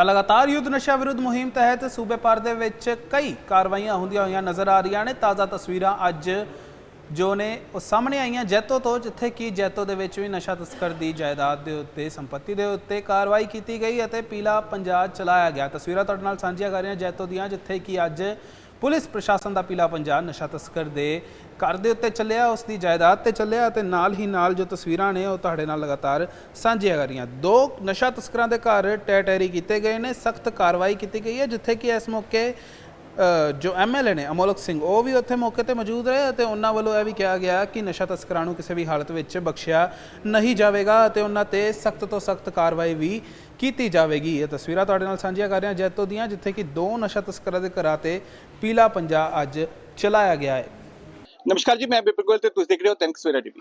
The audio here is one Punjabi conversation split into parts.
ਤਾਂ ਲਗਾਤਾਰ ਯੁੱਧ ਨਸ਼ਾ ਵਿਰੁੱਧ ਮੁਹਿੰਮ ਤਹਿਤ ਸੂਬੇ ਭਰ ਦੇ ਵਿੱਚ ਕਈ ਕਾਰਵਾਈਆਂ ਹੁੰਦੀਆਂ ਹੋਈਆਂ ਨਜ਼ਰ ਆ ਰਹੀਆਂ ਨੇ। ਤਾਜ਼ਾ ਤਸਵੀਰਾਂ ਅੱਜ ਜੋ ਨੇ ਉਹ ਸਾਹਮਣੇ ਆਈਆਂ ਜੈਤੋ ਤੋਂ, ਜਿੱਥੇ ਕਿ ਜੈਤੋ ਦੇ ਵਿੱਚ ਵੀ ਨਸ਼ਾ ਤਸਕਰ ਦੀ ਜਾਇਦਾਦ ਦੇ ਉੱਤੇ, ਸੰਪਤੀ ਦੇ ਉੱਤੇ ਕਾਰਵਾਈ ਕੀਤੀ ਗਈ ਅਤੇ ਪੀਲਾ ਪੰਜਾਬ ਚਲਾਇਆ ਗਿਆ। ਤਸਵੀਰਾਂ ਤੁਹਾਡੇ ਨਾਲ ਸਾਂਝੀਆਂ ਕਰ ਰਹੇ ਹਾਂ ਜੈਤੋ ਦੀਆਂ, ਜਿੱਥੇ ਕਿ ਅੱਜ ਪੁਲਿਸ ਪ੍ਰਸ਼ਾਸਨ ਦਾ ਪੀਲਾ ਪੰਜਾਬ ਨਸ਼ਾ ਤਸਕਰ ਦੇ ਘਰ ਦੇ ਉੱਤੇ ਚੱਲਿਆ ਉਸ ਦੀ ਜਾਇਦਾਦ ਤੇ ਚੱਲਿਆ ਤੇ ਨਾਲ ਹੀ ਨਾਲ ਜੋ ਤਸਵੀਰਾਂ ਨੇ ਉਹ ਤੁਹਾਡੇ ਨਾਲ ਲਗਾਤਾਰ ਸਾਂਝੀਆਂ ਕਰ ਰਹੀਆਂ। ਦੋ ਨਸ਼ਾ ਤਸਕਰਾਂ ਦੇ ਘਰ ਟੈਟੇਰੀ ਕੀਤੇ ਗਏ ਨੇ ਸਖਤ ਕਾਰਵਾਈ ਕੀਤੀ ਗਈ ਹੈ ਜਿੱਥੇ ਕਿ ਇਸ ਮੌਕੇ ਅ, ਜੋ ਐਮਐਲਏ ਨੇ ਅਮੋਲਕ ਸਿੰਘ ਉਹ ਵੀ ਉੱਥੇ ਮੌਕੇ ਤੇ ਮੌਜੂਦ ਰਹੇ ਅਤੇ ਉਹਨਾਂ ਵੱਲੋਂ ਇਹ ਵੀ ਕਿਹਾ ਗਿਆ ਕਿ ਨਸ਼ਾ ਤਸਕਰਾਂ ਨੂੰ ਕਿਸੇ ਵੀ ਹਾਲਤ ਵਿੱਚ ਬਖਸ਼ਿਆ ਨਹੀਂ ਜਾਵੇਗਾ ਅਤੇ ਉਹਨਾਂ ਤੇ ਸਖਤ ਤੋਂ ਸਖਤ ਕਾਰਵਾਈ ਵੀ ਕੀਤੀ ਜਾਵੇਗੀ। ਇਹ ਤਸਵੀਰਾਂ ਤੁਹਾਡੇ ਨਾਲ ਸਾਂਝੀਆਂ ਕਰ ਰਿਹਾ ਜੈਤੋ ਦੀਆਂ, ਜਿੱਥੇ ਕਿ ਦੋ ਨਸ਼ਾ ਤਸਕਰਾਂ ਦੇ ਘਰਾਂ ਤੇ ਪੀਲਾ ਪੰਜਾ ਅੱਜ ਚਲਾਇਆ ਗਿਆ ਹੈ। ਨਮਸਕਾਰ ਜੀ, ਮੈਂ ਬਿਪਰ ਗੋਇਲ ਤੇ ਤੁਸੀਂ ਦੇਖ ਰਹੇ ਹੋ ਥੈਂਕਸ ਸਵੇਰਾ ਟੀਵੀ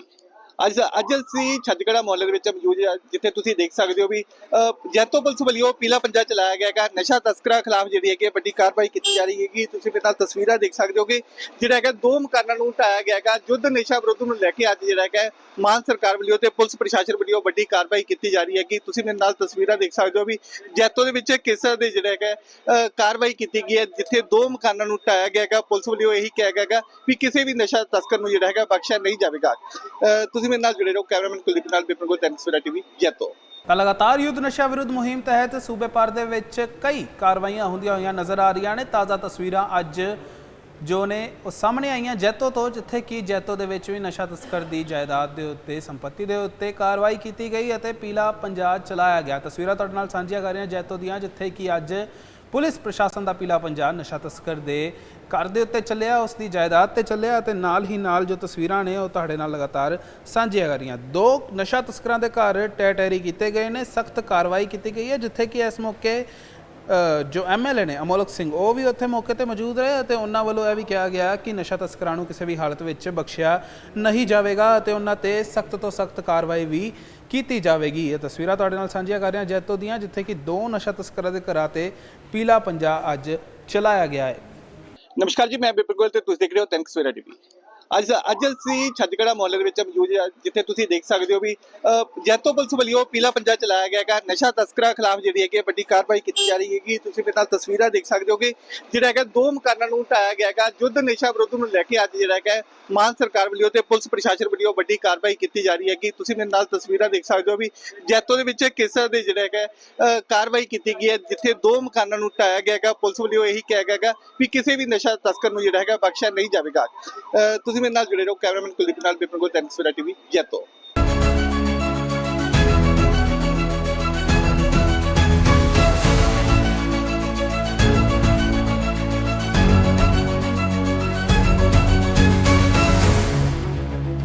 ਅੱਜ ਅੱਜ ਅਸੀਂ ਛੱਜਗੜਾ ਮੁਹੱਲੇ ਦੇ ਵਿੱਚ ਮੌਜੂਦ ਹਾਂ ਜਿੱਥੇ ਤੁਸੀਂ ਦੇਖ ਸਕਦੇ ਹੋ ਵੀ ਅਹ, ਜੈਤੋ ਪੁਲਿਸ ਵੱਲੋਂ ਪੀਲਾ ਪੰਜਾ ਚਲਾਇਆ ਗਿਆ ਹੈਗਾ। ਨਸ਼ਾ ਤਸਕਰਾਂ ਖਿਲਾਫ ਜਿਹੜੀ ਹੈਗੀ ਹੈ ਵੱਡੀ ਕਾਰਵਾਈ ਕੀਤੀ ਜਾ ਰਹੀ ਹੈਗੀ। ਤੁਸੀਂ ਮੇਰੇ ਨਾਲ ਤਸਵੀਰਾਂ ਦੇਖ ਸਕਦੇ ਹੋ ਕਿ ਜਿਹੜਾ ਹੈਗਾ ਦੋ ਮਕਾਨਾਂ ਨੂੰ ਢਾਇਆ ਗਿਆ ਹੈਗਾ। ਯੁੱਧ ਨਸ਼ਾ ਵਿਰੁੱਧ ਨੂੰ ਲੈ ਕੇ ਅੱਜ ਜਿਹੜਾ ਹੈਗਾ ਮਾਨ ਸਰਕਾਰ ਵੱਲੋਂ ਤੇ ਪੁਲਿਸ ਪ੍ਰਸ਼ਾਸਨ ਵੱਲੋਂ ਵੱਡੀ ਕਾਰਵਾਈ ਕੀਤੀ ਜਾ ਰਹੀ ਹੈਗੀ। ਤੁਸੀਂ ਮੇਰੇ ਨਾਲ ਤਸਵੀਰਾਂ ਦੇਖ ਸਕਦੇ ਹੋ ਵੀ ਜੈਤੋ ਦੇ ਵਿੱਚ ਕਿਸ ਤਰ੍ਹਾਂ ਦੇ ਜਿਹੜਾ ਹੈਗਾ ਅਹ, ਕਾਰਵਾਈ ਕੀਤੀ ਗਈ ਹੈ ਜਿੱਥੇ ਦੋ ਮਕਾਨਾਂ ਨੂੰ ਢਾਇਆ ਗਿਆ ਹੈਗਾ। ਪੁਲਿਸ ਵੱਲੋਂ ਇਹੀ ਕਿਹਾ ਗਿਆ ਹੈਗਾ ਵੀ ਕਿਸੇ ਵੀ ਨਸ਼ਾ ਤਸਕਰ ਨੂੰ ਜਿਹੜਾ ਹੈਗਾ ਬਖਸ਼ਿਆ ਨਹੀਂ ਜਾਵੇਗਾ। ਅਹ, ਤੁਸੀਂ ਮੇਰੇ ਨਾਲ ਜੁੜੇ ਰਹੋ। ਕੈਮਰਾਮੈਨ ਕੁਲਦੀਪ ਨਾਲ ਬਿਪਨ ਗੋਲ ਟੈਂਕਸ ਸਵੇਰਾ ਟੀਵੀ, ਜੈਤੋ। ਤਾਂ ਲਗਾਤਾਰ ਯੁੱਧ ਨਸ਼ਾ ਵਿਰੁੱਧ ਮੁਹਿੰਮ ਤਹਿਤ ਸੂਬੇ ਭਰ ਦੇ ਵਿੱਚ ਕਈ ਕਾਰਵਾਈਆਂ ਹੁੰਦੀਆਂ ਹੋਈਆਂ ਨਜ਼ਰ ਆ ਰਹੀਆਂ ਨੇ। ਤਾਜ਼ਾ ਤਸਵੀਰਾਂ ਅੱਜ ਜੋ ਨੇ ਉਹ ਸਾਹਮਣੇ ਆਈਆਂ ਜੈਤੋ ਤੋਂ, ਜਿੱਥੇ ਕਿ ਜੈਤੋ ਦੇ ਵਿੱਚ ਵੀ ਨਸ਼ਾ ਤਸਕਰ ਦੀ ਜਾਇਦਾਦ ਦੇ ਉੱਤੇ, ਸੰਪਤੀ ਦੇ ਉੱਤੇ ਕਾਰਵਾਈ ਕੀਤੀ ਗਈ ਅਤੇ ਪੀਲਾ ਪੰਜਾਬ ਚਲਾਇਆ ਗਿਆ। ਤਸਵੀਰਾਂ ਤੁਹਾਡੇ ਨਾਲ ਸਾਂਝੀਆਂ ਕਰ ਰਹੇ ਹਾਂ ਜੈਤੋ ਦੀਆਂ, ਜਿੱਥੇ ਕਿ ਅੱਜ ਪੁਲਿਸ ਪ੍ਰਸ਼ਾਸਨ ਦਾ ਪੀਲਾ ਪੰਜਾਬ ਨਸ਼ਾ ਤਸਕਰ ਦੇ ਘਰ ਦੇ ਉੱਤੇ ਚੱਲਿਆ, ਉਸ ਦੀ ਜਾਇਦਾਦ ਤੇ ਚੱਲਿਆ ਤੇ ਨਾਲ ਹੀ ਨਾਲ ਜੋ ਤਸਵੀਰਾਂ ਨੇ, ਉਹ ਤੁਹਾਡੇ ਨਾਲ ਲਗਾਤਾਰ ਸਾਂਝੀਆਂ ਕਰ ਰਹੀਆਂ। ਦੋ ਨਸ਼ਾ ਤਸਕਰਾਂ ਦੇ ਘਰ ਟੈਟੇਰੀ ਕੀਤੇ ਗਏ ਨੇ, ਸਖਤ ਕਾਰਵਾਈ ਕੀਤੀ ਗਈ ਹੈ, ਜਿੱਥੇ ਕਿ ਇਸ ਮੌਕੇ ਜੋ ਐਮਐਲਏ ਨੇ, ਅਮੋਲਕ ਸਿੰਘ, ਉਹ ਵੀ ਉੱਥੇ ਮੌਕੇ ਤੇ ਮੌਜੂਦ ਰਹੇ ਅਤੇ ਉਹਨਾਂ ਵੱਲੋਂ ਇਹ ਵੀ ਕਿਹਾ ਗਿਆ ਕਿ ਨਸ਼ਾ ਤਸਕਰਾਂ ਨੂੰ ਕਿਸੇ ਵੀ ਹਾਲਤ ਵਿੱਚ ਬਖਸ਼ਿਆ ਨਹੀਂ ਜਾਵੇਗਾ ਅਤੇ ਉਹਨਾਂ ਤੇ ਸਖਤ ਤੋਂ ਸਖਤ ਕਾਰਵਾਈ ਵੀ ਕੀਤੀ ਜਾਵੇਗੀ। ਇਹ ਤਸਵੀਰਾਂ ਤੁਹਾਡੇ ਨਾਲ ਸਾਂਝੀਆਂ ਕਰ ਰਹੇ ਹਾਂ ਜੈਤੋ ਦੀਆਂ, ਜਿੱਥੇ ਕਿ ਦੋ ਨਸ਼ਾ ਤਸਕਰਾਂ ਦੇ ਘਰਾਂ ਤੇ ਪੀਲਾ ਪੰਜਾ ਅੱਜ ਚਲਾਇਆ ਗਿਆ ਹੈ। ਨਮਸਕਾਰ ਜੀ, ਮੈਂ ਬਿਪਨ ਗੋਇਲ ਤੇ ਤੁਸੀਂ ਦੇਖ ਰਹੇ ਹੋ ਥੈਂਕਸ ਸਵੇਰਾ ਟੀਵੀ। ਅੱਜ ਅੱਜ ਅਸੀਂ ਛੱਜਗੜਾ ਮੁਹੱਲੇ ਦੇ ਵਿੱਚ ਮੌਜੂਦ ਹਾਂ ਜਿੱਥੇ ਤੁਸੀਂ ਦੇਖ ਸਕਦੇ ਹੋ ਵੀ ਅਹ, ਜੈਤੋ ਪੁਲਿਸ ਵੱਲੋਂ ਪੀਲਾ ਪੰਜਾ ਚਲਾਇਆ ਗਿਆ ਹੈਗਾ। ਨਸ਼ਾ ਤਸਕਰਾਂ ਖਿਲਾਫ ਜਿਹੜੀ ਹੈਗੀ ਹੈ ਵੱਡੀ ਕਾਰਵਾਈ ਕੀਤੀ ਜਾ ਰਹੀ ਹੈਗੀ। ਤੁਸੀਂ ਮੇਰੇ ਨਾਲ ਤਸਵੀਰਾਂ ਦੇਖ ਸਕਦੇ ਹੋ ਕਿ ਜਿਹੜਾ ਹੈਗਾ ਦੋ ਮਕਾਨਾਂ ਨੂੰ ਢਾਇਆ ਗਿਆ ਹੈਗਾ। ਯੁੱਧ ਨਸ਼ਾ ਵਿਰੁੱਧ ਨੂੰ ਲੈ ਕੇ ਅੱਜ ਜਿਹੜਾ ਹੈਗਾ ਮਾਨ ਸਰਕਾਰ ਵੱਲੋਂ ਤੇ ਪੁਲਿਸ ਪ੍ਰਸ਼ਾਸਨ ਵੱਲੋਂ ਵੱਡੀ ਕਾਰਵਾਈ ਕੀਤੀ ਜਾ ਰਹੀ ਹੈਗੀ। ਤੁਸੀਂ ਮੇਰੇ ਨਾਲ ਤਸਵੀਰਾਂ ਦੇਖ ਸਕਦੇ ਹੋ ਵੀ ਜੈਤੋ ਦੇ ਵਿੱਚ ਕਿਸ ਦੇ ਜਿਹੜਾ ਹੈਗਾ ਅਹ, ਕਾਰਵਾਈ ਕੀਤੀ ਗਈ ਹੈ ਜਿੱਥੇ ਦੋ ਮਕਾਨਾਂ ਨੂੰ ਢਾਇਆ ਗਿਆ ਹੈਗਾ। ਪੁਲਿਸ ਵੱਲੋਂ ਇਹੀ ਕਿਹਾ ਗਿਆ ਹੈਗਾ ਵੀ ਕਿਸੇ ਵੀ ਨਸ਼ਾ ਤਸਕਰ ਨੂੰ ਜਿਹੜਾ ਹੈਗਾ ਬਖਸ਼ਿਆ ਨਹੀਂ ਜਾਵੇਗਾ। ਅਹ, ਤੁਸੀਂ ਮੇਰੇ ਨਾਲ ਜੁੜੇ ਰਹੋ ਕੈਮਰਾਮੈਨ ਕੁਲਦੀਪ ਨਾਲ ਬਿਪਨ ਗੋਲ ਟੈਂਕਸ ਸਵੇਰਾ ਟੀਵੀ ਜੈਤੋ।